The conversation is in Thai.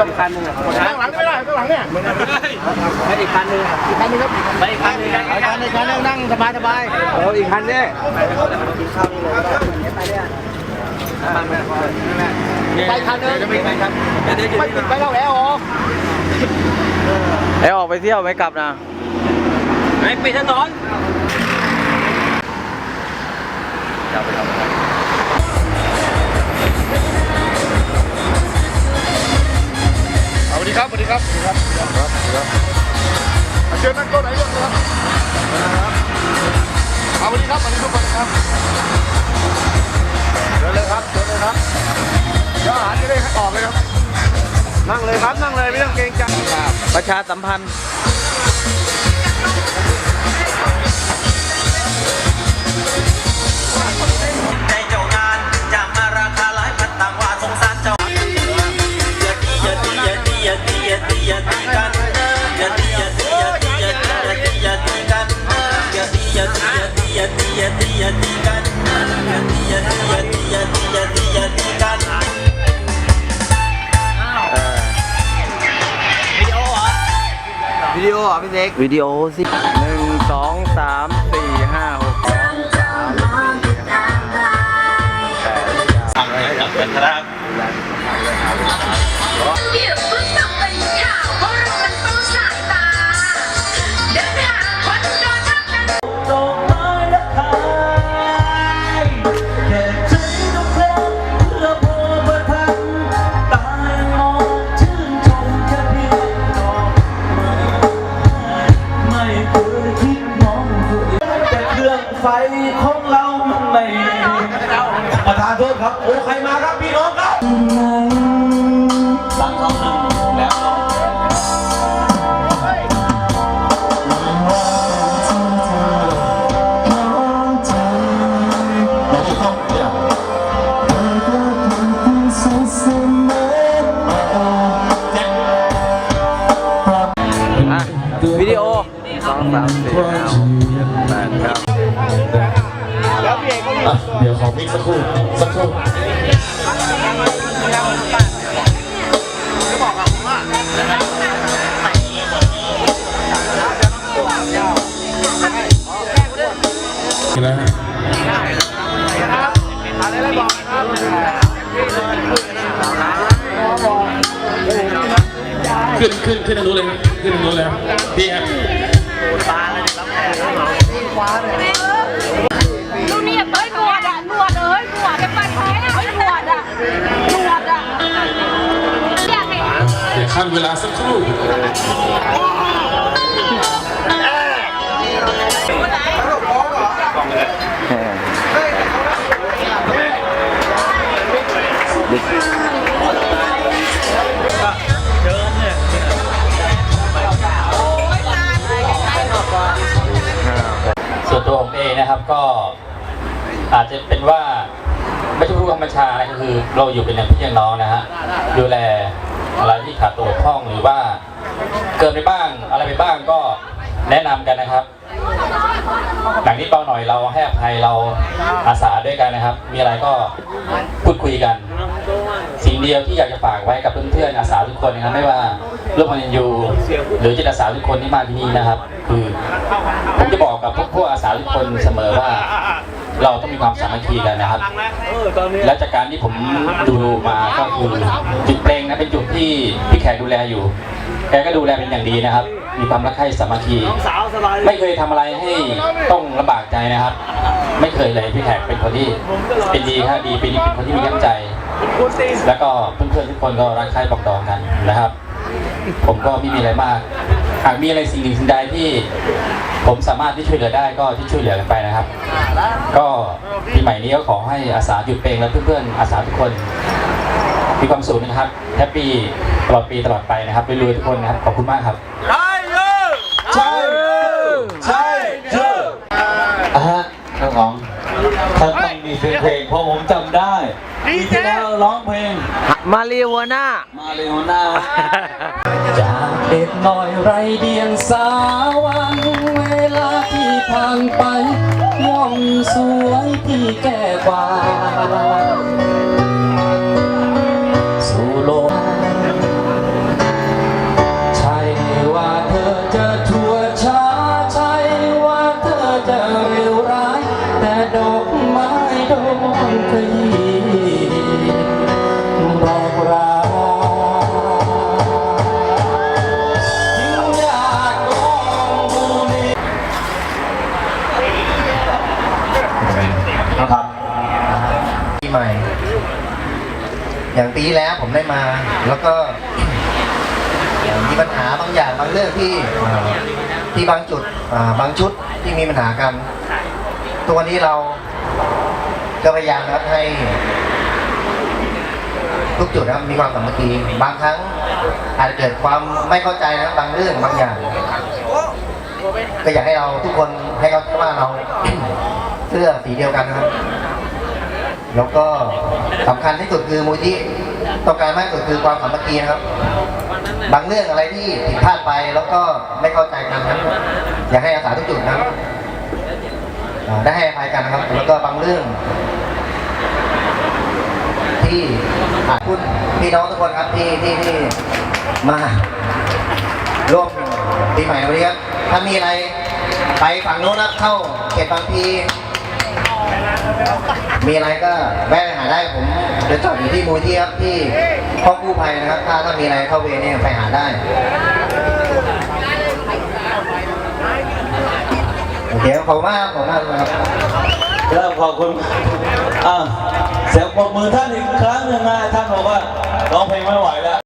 ต้องคันหนึงอะข้างหลังไม่ได้ข้างหลังเนี่ยไม่อีกคันหนึงอีกคันหนึงครับไปอีกคันหนึงอีกคันหนึงคันหนึงนั่งสบายสบายเอออีกคันเนี่ยไปคันหนึงไปคันไม่ติดไปแล้วแอร์ออกแล้วออกไปเที่ยวไม่กลับนะไม่ปิดถนนส ดีครับสวัสดีครับสวัสดีครับเชิญนั่งโต๊ะไหนก่อนครับเอาวันนี้ครับวันนี้ทุกคนครับเชิญเลยครับเชิญเลยครับเดี๋ยวอาหารจะได้ออกเลยครับนั่งเลยครับนั่งเลยไม่ต้องเกรงใจครับประชาสัมพันธ์ ดีโอเหรอพี่เล็กวิดีโอสิหนึ่งสองสามสี่ห้าหกสองสามสี่ห้าแปดเก้าเดี๋ยวเพิ่งตกเป็นข่าวเพราะ ครับโอ้ใครมาครับพี่น้องครับสั่งสองหนึ่งแล้วอะวิดีโอสองสามสี่ห้าหกเจ็ดแปดเก้า อะเดี๋ยวขอมิกสักครู่สักครู่นี่นะฮะขึ้นขึ้นขึ้นทางนู้นเลยครับขึ้นทางนู้นเลยครับพี่ฮะดู เดี๋ยวขั้นเวลาสักครู่ส่วนตัวผมเองนะครับก็อาจจะเป็นว่าไม่ใช่ผู้บังคับบัญชานะก็คือเราอยู่เป็นอย่างพี่อย่างน้องนะฮะดูแล อะไรที่ขาดตัวบกพร่องหรือว่าเกินไปบ้างอะไรไปบ้างก็แนะนำกันนะครับหลังนี้เบาหน่อยเราให้อภัยเราอาสาด้วยกันนะครับ มีอะไรก็พูดคุยกัน สิ่งเดียวที่อยากจะฝากไว้กับเพื่อนๆอาสาทุกคนนะครับ ไม่ว่าร่วมกันอยู่หรือจิตอาสาทุกคนที่มาที่นี่นะครับ คือผมจะบอกกับพวกพวกอาสาทุกคนเสมอว่า เราต้องมีความสามัคคีกันนะครับ และจากการที่ผมดูมาก็คือจุดเพลงนะเป็นจุดที่พี่แขกดูแลอยู่ แกก็ดูแลเป็นอย่างดีนะครับ มีความรักใคร่สามัคคี ไม่เคยทำอะไรให้ต้องลำบากใจนะครับ ไม่เคยเลยพี่แขกเป็นคนที่เป็นดีครับดีเป็นเป็นคนที่มีน้ำใจ แล้วก็เพื่อนๆทุกคนก็รักใคร่ปรองดองกันนะครับ ผมก็ไม่มีอะไรมาก หากมีอะไรสิ่งหนึ่งสิ่งใดที่ผมสามารถที่ช่วยเหลือได้ก็ที่ช่วยเหลือกันไปนะครับ ก็ปีใหม่นี้ก็ขอให้อาสาหยุดเพลงและเพื่อนๆอาสาทุกคนมีความสุขนะครับแฮปปี้ตลอดปีตลอดไปนะครับรวยๆทุกคนนะครับขอบคุณมากครับใช่ใช่เธออะฮะน้องของท่านต้องมีเพลงเพลงเพราะผมจำได้ปีที่แล้วร้องเพลงมาเรียวหน้ามาเลโอน่าจากเด็กน้อยไรเดียงสาวันเวลาที่ผ่านไปย่อมสวยที่แก่กว่า อย่างปีที่แล้วผมได้มา แล้วก็มีปัญหาบางอย่างบางเรื่องที่ที่บางจุดบางชุดที่มีปัญหากัน ตัวนี้เราก็พยายามนะครับให้ ทุกจุดนะครับมีความสามัคคีบางครั้งอาจจะเกิดความไม่เข้าใจนะบางเรื่องบางอย่าง ก็อยากให้เราทุกคนให้เขาว่าเราเสื้อสีเดียวกันนะครับ แล้วก็สำคัญที่สุดคือมูลที่ต้องการมากที่สุดคือความสามัคคีนะครับ บางเรื่องอะไรที่ผิดพลาดไปแล้วก็ไม่เข้าใจกันนะครับอยากให้อาสาทุกจุดนะครับได้ให้อภัยกันนะครับ แล้วก็บางเรื่อง ที่อาจพูดพี่น้องทุกคนครับที่ที่ที่มาร่วมปีใหม่วันนี้ครับถ้ามีอะไรไปฝั่งโน้นนะเข้าเขตบางพี มีอะไรก็แวะไปหาได้ผมเดี๋ยวจอดอยู่ที่มูลที่ครับที่ห้องกู้ภัยนะครับ ถ้าถ้ามีอะไรเข้าเวรเนี่ยไปหาได้โอเคขอบคุณมากขอบคุณมากครับแล้วขอบคุณอ่าเสียงปรบมือท่านอีกครั้งหนึ่งนะท่านบอกว่าร้องเพลงไม่ไหวแล้ว